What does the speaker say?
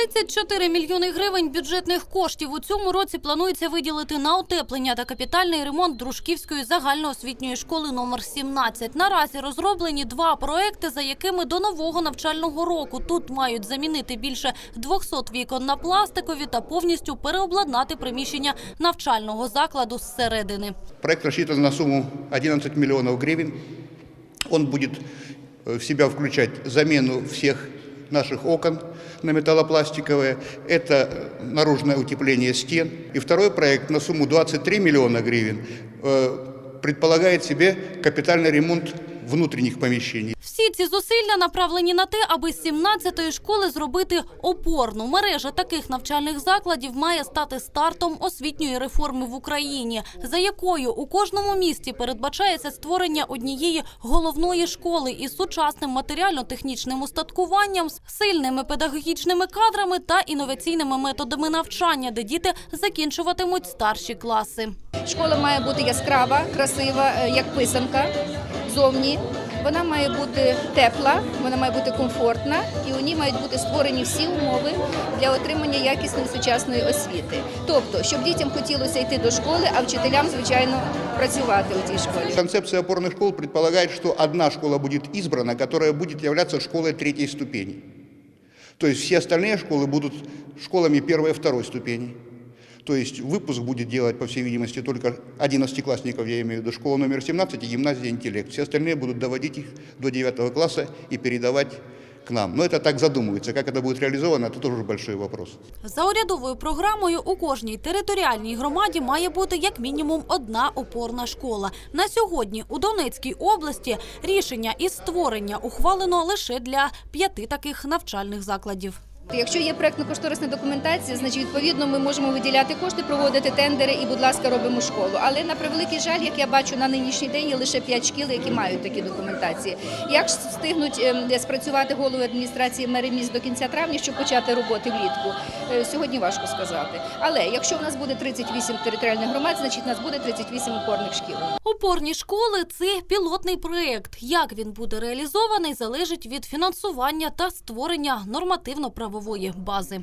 34 мільйони гривень бюджетних коштів у цьому році планується виділити на утеплення та капітальний ремонт Дружківської загальноосвітньої школи номер 17. Наразі розроблені два проекти, за якими до нового навчального року тут мають замінити більше 200 вікон на пластикові та повністю переобладнати приміщення навчального закладу зсередини. Проект рассчитан на сумму 11 миллионов гривен. Он будет э, в себя включать замену всех наших окон на металлопластиковые. Это наружное утепление стен. И второй проект на сумму 23 миллиона гривен э, предполагает себе капитальный ремонт внутренних помещений. Всі ці зусилля направлені на те, аби з 17-ї школи зробити опорну. Мережа таких навчальних закладів має стати стартом освітньої реформи в Україні, за якою у кожному місті передбачається створення однієї головної школи із сучасним матеріально-технічним устаткуванням, сильними педагогічними кадрами та інноваційними методами навчання, де діти закінчуватимуть старші класи. Школа має бути яскрава, красива, е, як писанка зовні. Вона має бути тепла, вона має бути комфортна, і у ній мають бути створені всі умови для отримання якісної сучасної освіти. Тобто, щоб дітям хотілося йти до школи, а вчителям, звичайно, працювати у цій школі. Концепция опорных школ предполагает, что одна школа будет избрана, которая будет являться школой третьей ступени. То есть все остальные школы будут школами первой и второй ступени. То есть выпуск будет делать, по всей видимости, только 11-классников, я имею в виду, школа номер 17 и гимназия «Интеллект». Все остальные будут доводить их до 9 класса и передавать к нам. Но это так задумывается. Как это будет реализовано, это тоже большой вопрос. За урядовою програмою у кожній територіальній громаді має бути як мінімум одна опорна школа. На сьогодні у Донецькій області рішення із створення ухвалено лише для п'яти таких навчальних закладів. Якщо є проектно-кошторисна документація, значить відповідно ми можемо виділяти кошти, проводити тендери і, будь ласка, робимо школу. Але на превеликий жаль, як я бачу на нинішній день, є лише 5 шкіл, які мають такі документації. Як ж встигнуть ем, спрацювати голови адміністрації мери міст до кінця травня, щоб почати роботи влітку? Е, Сьогодні важко сказати. Але якщо в нас буде 38 територіальних громад, значить у нас буде 38 опорних шкіл. Опорні школи це пілотний проєкт. Як він буде реалізований, залежить від фінансування та створення нормативно-правової бази.